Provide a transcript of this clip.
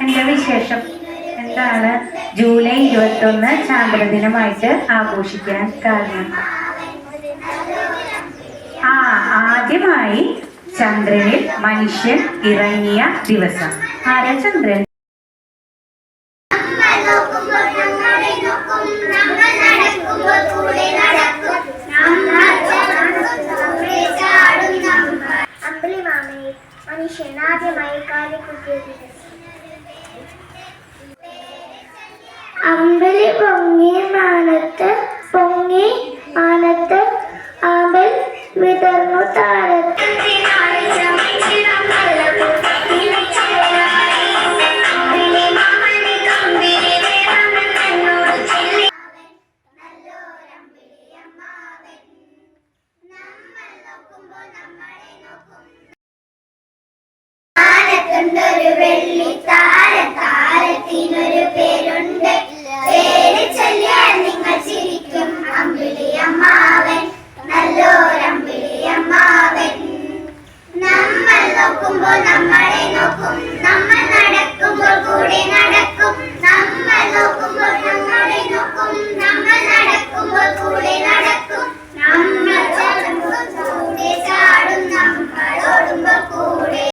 എന്റെ വിശേഷം? എന്താണ്? ജൂലൈ ഇരുപത്തൊന്ന് ചാന്ദ്ര ദിനമായിട്ട് ആഘോഷിക്കാൻ കാരണം? ആ ആദ്യമായി ചന്ദ്രനിൽ മനുഷ്യൻ ഇറങ്ങിയ ദിവസം. ആരാ ചന്ദ്രൻ? മനുഷ്യൻ ആദ്യമായി കാലിക്കുത്തിയ ദിവസം അമ്പിളി പൊങ്ങി മാനത്ത് പൊങ്ങി മാനത്ത് ആമ്പൽ വിതർന്നു താരത്ത്